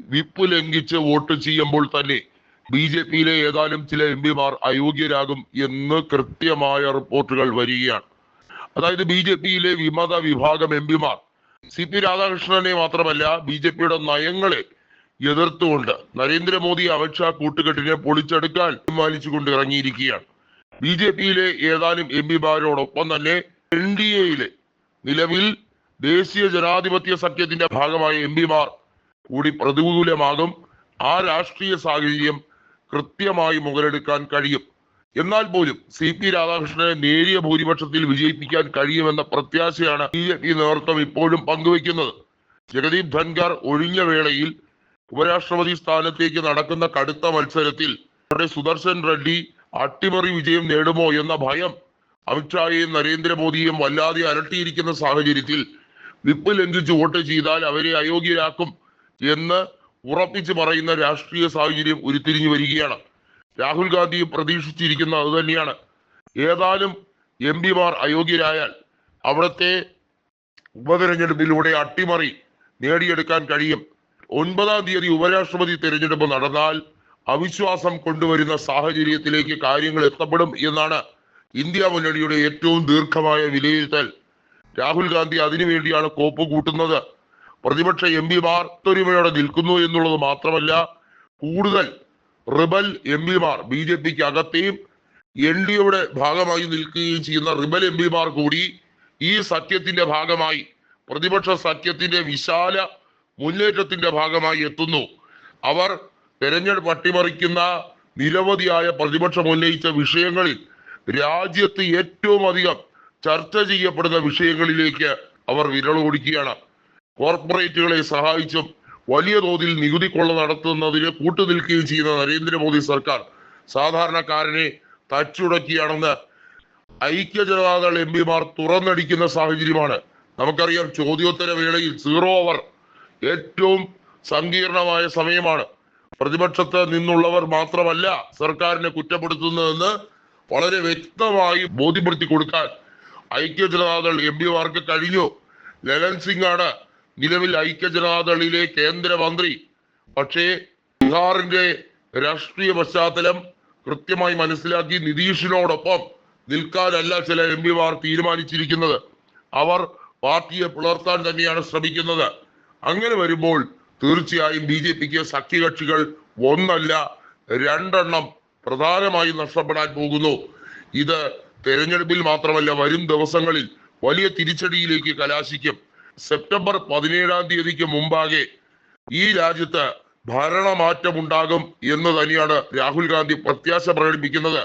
Whip ലംഘിച്ച് vote ചെയ്യുമ്പോൾ തന്നെ ബി ജെ പിയിലെ ഏതാനും ചില എം പിമാർ അയോഗ്യരാകും എന്ന് കൃത്യമായ റിപ്പോർട്ടുകൾ വരികയാണ്. അതായത് ബി ജെ പിയിലെ വിമത വിഭാഗം എം പിമാർ സി പി രാധാകൃഷ്ണനെ മാത്രമല്ല ബി ജെ പിയുടെ നയങ്ങളെ എതിർത്തുകൊണ്ട് നരേന്ദ്രമോദി അമിത്ഷാ കൂട്ടുകെട്ടിനെ പൊളിച്ചെടുക്കാൻ തീരുമാനിച്ചുകൊണ്ട് ഇറങ്ങിയിരിക്കുകയാണ്. ബി ജെ പിയിലെ ഏതാനും എം പിമാരോടൊപ്പം തന്നെ എൻ ഡി എയിലെ നിലവിൽ ദേശീയ ജനാധിപത്യ സഖ്യത്തിന്റെ ഭാഗമായ എം പിമാർ കൂടി പ്രതികൂലമാകും. ആ രാഷ്ട്രീയ സാഹചര്യം കൃത്യമായി മുതലെടുക്കാൻ കഴിയും. എന്നാൽ പോലും സി പി രാധാകൃഷ്ണനെ നേരിയ ഭൂരിപക്ഷത്തിൽ വിജയിപ്പിക്കാൻ കഴിയുമെന്ന പ്രത്യാശയാണ് ബി ജെ പി നേതൃത്വം ഇപ്പോഴും പങ്കുവയ്ക്കുന്നത്. ജഗദീപ് ധൻഖർ ഒഴിഞ്ഞ വേളയിൽ ഉപരാഷ്ട്രപതി സ്ഥാനത്തേക്ക് നടക്കുന്ന കടുത്ത മത്സരത്തിൽ അവിടെ സുദർശൻ റെഡ്ഡി അട്ടിമറി വിജയം നേടുമോ എന്ന ഭയം അമിത്ഷായെയും നരേന്ദ്രമോദിയെയും വല്ലാതെ അലട്ടിയിരിക്കുന്ന സാഹചര്യത്തിൽ വിപ്പ് ലംഘിച്ച് വോട്ട് ചെയ്താൽ അവരെ അയോഗ്യരാക്കും എന്ന് ഉറപ്പിച്ച് പറയുന്ന രാഷ്ട്രീയ സാഹചര്യം ഉരുത്തിരിഞ്ഞു വരികയാണ്. രാഹുൽ ഗാന്ധി പ്രതീക്ഷിച്ചിരിക്കുന്ന അത് തന്നെയാണ്. ഏതാനും എം പിമാർ അയോഗ്യരായാൽ അവിടുത്തെ ഉപതെരഞ്ഞെടുപ്പിലൂടെ അട്ടിമറി നേടിയെടുക്കാൻ കഴിയും. ഒൻപതാം തീയതി ഉപരാഷ്ട്രപതി തെരഞ്ഞെടുപ്പ് നടന്നാൽ അവിശ്വാസം കൊണ്ടുവരുന്ന സാഹചര്യത്തിലേക്ക് കാര്യങ്ങൾ എത്തപ്പെടും എന്നാണ് ഇന്ത്യ മുന്നണിയുടെ ഏറ്റവും ദീർഘമായ വിലയിരുത്തൽ. രാഹുൽ ഗാന്ധി അതിനുവേണ്ടിയാണ് കോപ്പ് കൂട്ടുന്നത്. പ്രതിപക്ഷ എം പിമാർ ഒത്തൊരുമയോടെ നിൽക്കുന്നു എന്നുള്ളത് മാത്രമല്ല കൂടുതൽ റിബൽ എം പിമാർ ബി ജെ പിക്ക് അകത്തെയും എൻ ഡി എയുടെ ഭാഗമായി നിൽക്കുകയും ചെയ്യുന്ന റിബൽ എം പിമാർ കൂടി ഈ സഖ്യത്തിന്റെ ഭാഗമായി പ്രതിപക്ഷ സഖ്യത്തിന്റെ വിശാല മുന്നേറ്റത്തിന്റെ ഭാഗമായി എത്തുന്നു. അവർ തെരഞ്ഞെടുപ്പ് അട്ടിമറിക്കുന്ന നിരവധിയായ പ്രതിപക്ഷം ഉന്നയിച്ച വിഷയങ്ങളിൽ രാജ്യത്ത് ഏറ്റവും അധികം ചർച്ച ചെയ്യപ്പെടുന്ന വിഷയങ്ങളിലേക്ക് അവർ വിരളോടിക്കുകയാണ്. കോർപ്പറേറ്റുകളെ സഹായിച്ചും വലിയ തോതിൽ നികുതി കൊള്ള നടത്തുന്നതിന് കൂട്ടുനിൽക്കുകയും ചെയ്യുന്ന നരേന്ദ്രമോദി സർക്കാർ സാധാരണക്കാരനെ തച്ചുടക്കിയാണെന്ന് ഐക്യ ജനതാദൾ എം പിമാർ തുറന്നടിക്കുന്ന സാഹചര്യമാണ്. നമുക്കറിയാം ചോദ്യോത്തര വേളയിൽ സീറോ അവർ ഏറ്റവും സങ്കീർണമായ സമയമാണ്. പ്രതിപക്ഷത്ത് നിന്നുള്ളവർ മാത്രമല്ല സർക്കാരിനെ കുറ്റപ്പെടുത്തുന്നതെന്ന് വളരെ വ്യക്തമായി ബോധ്യപ്പെടുത്തി കൊടുക്കാൻ ഐക്യ ജനതാദൾ എം പിമാർക്ക് കഴിഞ്ഞു. ലലൻ സിംഗ് ആണ് നിലവിൽ ഐക്യ ജനതാദളിലെ കേന്ദ്രമന്ത്രി. പക്ഷേ ബീഹാറിന്റെ രാഷ്ട്രീയ പശ്ചാത്തലം കൃത്യമായി മനസ്സിലാക്കി നിതീഷിനോടൊപ്പം നിൽക്കാനല്ല ചില എം പിമാർ തീരുമാനിച്ചിരിക്കുന്നത്. അവർ പാർട്ടിയെ പുലർത്താൻ തന്നെയാണ് ശ്രമിക്കുന്നത്. അങ്ങനെ വരുമ്പോൾ തീർച്ചയായും ബി ജെ പിക്ക് സഖ്യകക്ഷികൾ ഒന്നല്ല രണ്ടെണ്ണം പ്രധാനമായും നഷ്ടപ്പെടാൻ പോകുന്നു. ഇത് തെരഞ്ഞെടുപ്പിൽ മാത്രമല്ല വരും ദിവസങ്ങളിൽ വലിയ തിരിച്ചടിയിലേക്ക് കലാശിക്കും. സെപ്റ്റംബർ പതിനേഴാം തീയതിക്ക് മുമ്പാകെ ഈ രാജ്യത്ത് ഭരണമാറ്റമുണ്ടാകും എന്ന് തന്നെയാണ് രാഹുൽ ഗാന്ധി പ്രത്യാശ പ്രകടിപ്പിക്കുന്നത്.